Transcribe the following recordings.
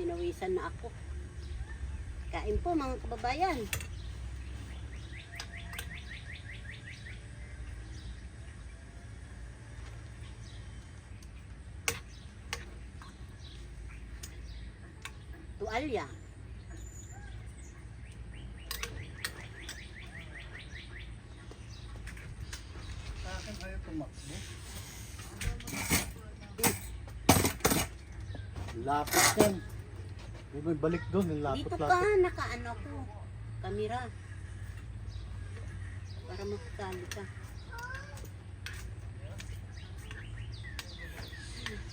Pinawisan na ako. Kain po mga kababayan. Tualya. Sa akin ayaw tumakbo. Lapit yan. May may balik doon, lapit Dito ka, nakaano ko. Kamera. Para makasali ka.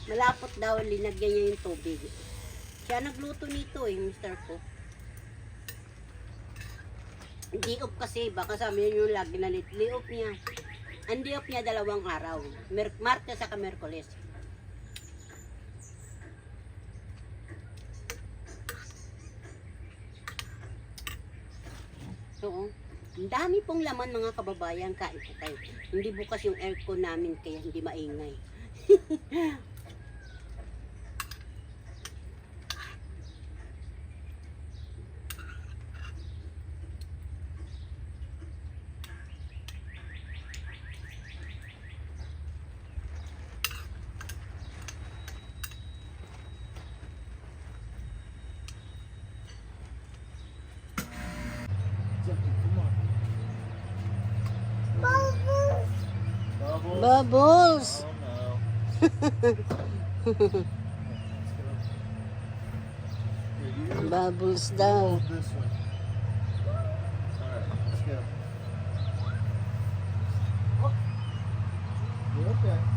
Malapot daw, linagyan niya yung tubig. Siya nagluto nito eh, Mr. Cook. Di off kasi, baka sabi niyo yung lagi na off niya. Ang di off niya dalawang araw. Mer Martes sa Merkulis. Oo. Ang dami pong laman mga kababayan, kain po kayo. Hindi bukas yung aircon namin kaya hindi maingay. Bubbles. Oh, no. Bubbles down. This one. All right, let's go. Oh. You okay.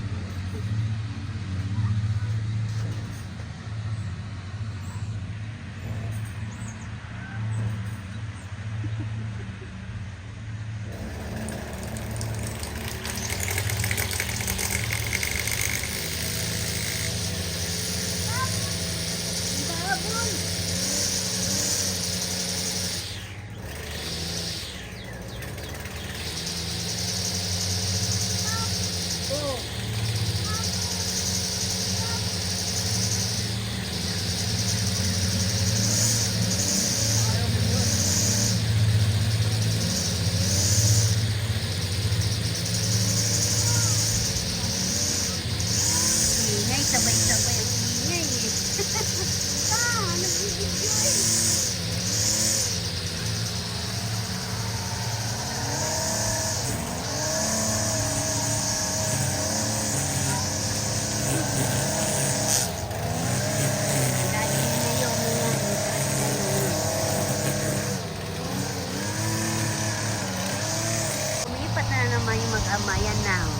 oh.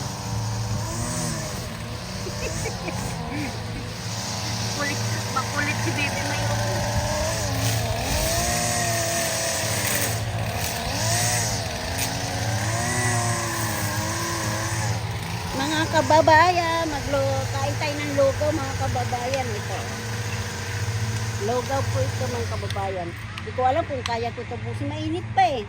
Kulit, makulit si Baby May. Mga kababayan, maglo kain tayo ng logaw mga kababayan ito. Logaw po ito mga kababayan. Hindi ko alam kung kaya ko tapusin. Mainit pa eh.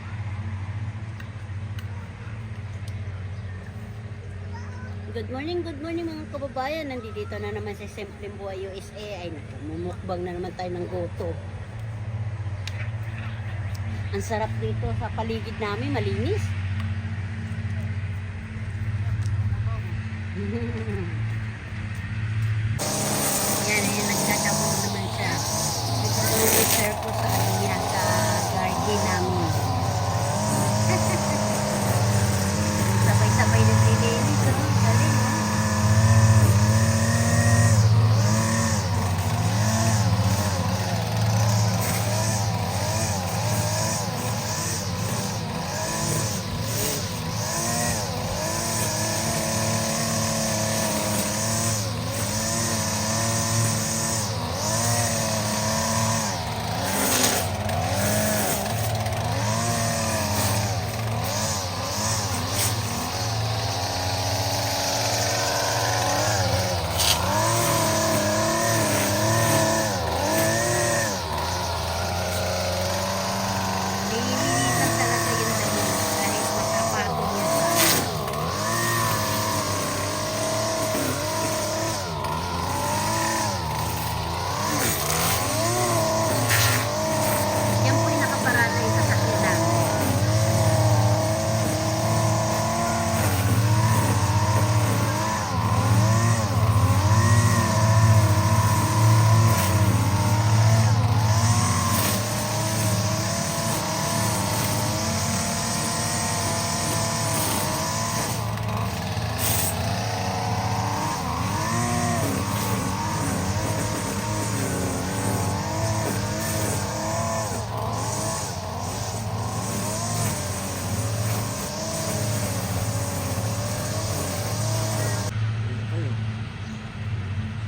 Good morning, good morning mga kababayan. Nandito na naman sa Simpleng Buhay USA. Ay, mumukbang na naman tayo ng goto. Ang sarap dito sa paligid namin, malinis.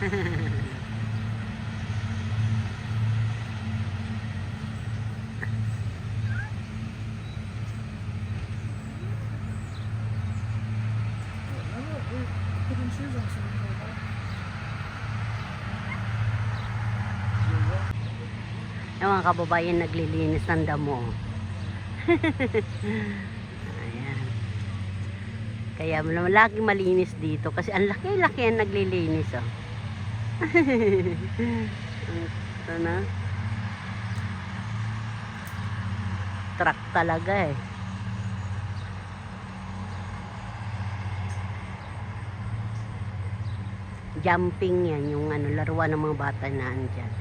Yung mga kababayan naglilinis ng damo. Ayan. Kaya lagi malinis dito kasi ang laki-laki ang naglilinis oh. Ito na. Truck talaga eh. Jumping yan, yung ano, laruan ng mga bata na andyan.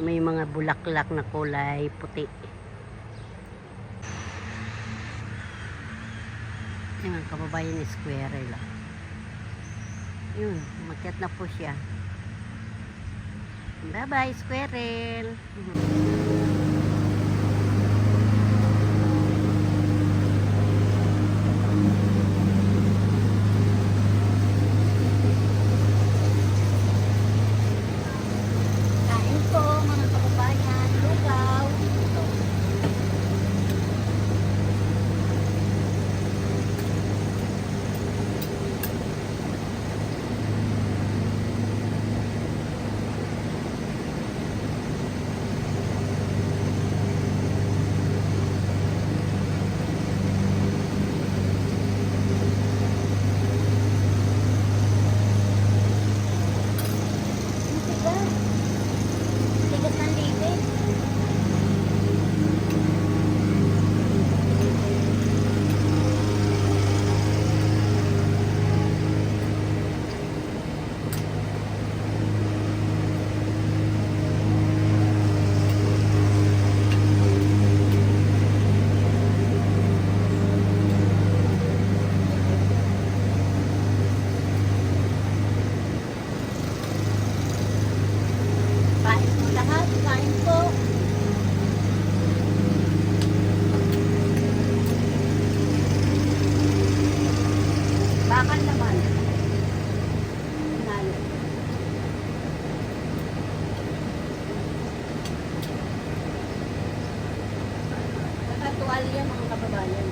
May mga bulaklak na kulay puti. Mga kababayan ni squirrel. ah. Yun, umakyat na po siya. Bye-bye, squirrel. Kain po, mga kababayan. Lugaw. Ito. Tigas. Tigas ng libe. Kain po lahat. Kain po. Bakal naman. Nalo. Nakatuwalya mga kababayan.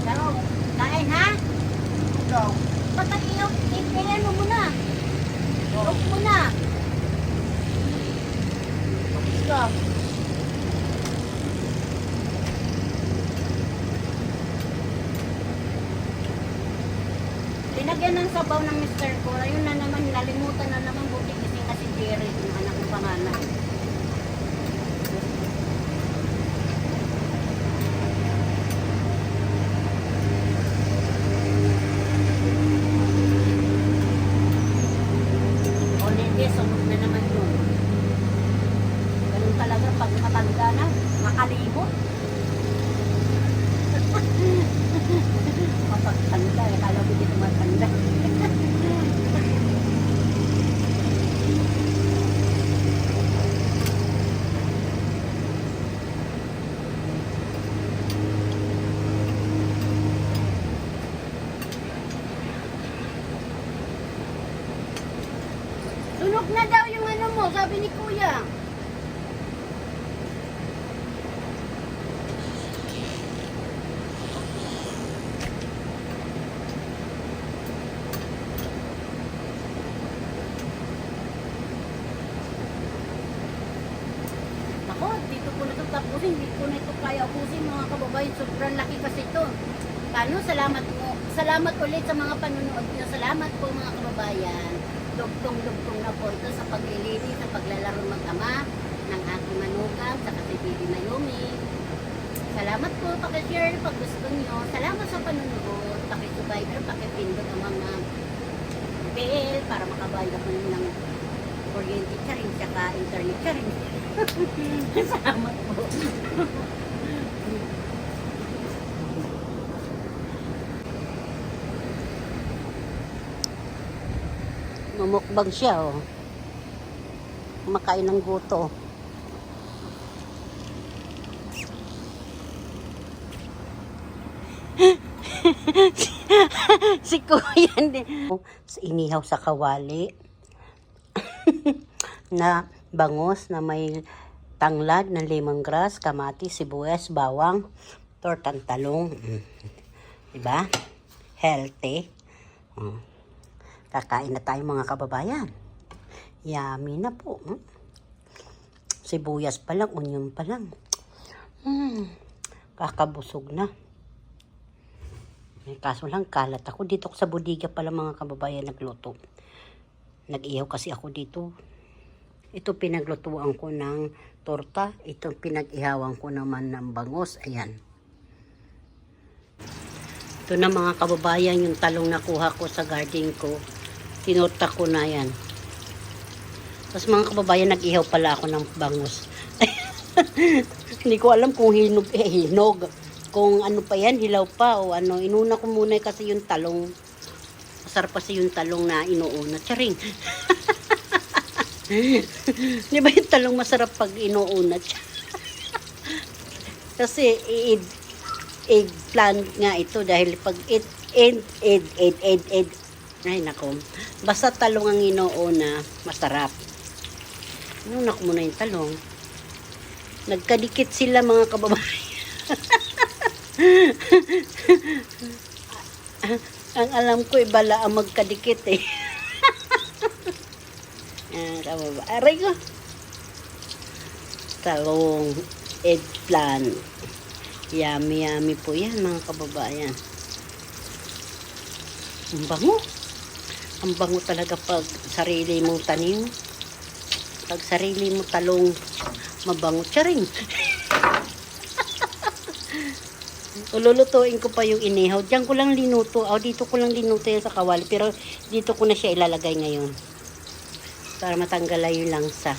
Ano? Kain ha? Patay iyo. Ipilan mo muna. Huwag muna. Ito. Linagyan ng Mr. Ko. Ayun na naman, nalimutan na naman buti kasi nga si Jerry, yung anak ng pangalan. O hindi, sunod na naman yun. Ganun talaga pag matanda na, makalimot. Mapagtanda, eh. Kala ko dito matanda. Sunog na daw yung ano mo, sabi ni kuya. Ako, dito ko na ito tapusin, hindi ko na ito kaya ubusin mga kababayan. Sobrang laki kasi ito. Ano, salamat mo. Salamat ulit sa mga panunood niyo. Salamat po mga kababayan. Dugtong-dugtong na po ito sa paglilinis, sa paglalaro mag-ama ng aking manugang, sa kasi Bibi Mayumi. Salamat po, pakishare pag gusto niyo. Salamat sa panunood, pakisubscribe, pakipindot ang mga bell para makabayad ako ng kuryente ka rin, tsaka internet ka. Salamat po. Mumukbang siya, oh. Kumakain ng guto. si Kuya din. Inihaw sa kawali. na bangos na may tanglad ng lemongrass, kamatis, sibuyas, bawang, tortang talong. Diba? Healthy. Oh. Kakain na tayo mga kababayan. Yummy na po. Mm. Sibuyas pa lang, onion pa lang. Mm. Kakabusog na. Eh, kaso lang, kalat ako. Dito ako sa budiga pala mga kababayan nagluto. Nag-ihaw kasi ako dito. Ito pinaglutuan ko ng torta. Ito pinag-ihawan ko naman ng bangos. Ayan. Ito na mga kababayan yung talong nakuha ko sa garden ko. Tinorta ko na yan. Tapos mga kababayan, nag-ihaw pala ako ng bangos. Hindi ko alam kung hinog, eh, hinog. Kung ano pa yan, hilaw pa o ano. Inuna ko muna kasi yung talong. Masarap kasi yung talong na inuuna. Charing. Di ba yung talong masarap pag inuuna? kasi egg, eggplant nga ito dahil pag it, ed, ed, ed, ed, ed. Ay, nako. Basta talong ang inuuna, masarap. Inuna ko muna yung talong. Nagkadikit sila mga kababayan. ang alam ko, ibala ang magkadikit eh. ah. Aray ko. Talong, eggplant. Yummy, yummy po yan mga kababayan. Ang bango. Ang bango talaga pag sarili mong tanim. Pag sarili mo talong, mabango. Charing. Ululutuin ko pa yung inihaw. Diyan ko lang linuto. O, dito ko lang linuto yan sa kawali. Pero dito ko na siya ilalagay ngayon. Para matanggal yung langsa.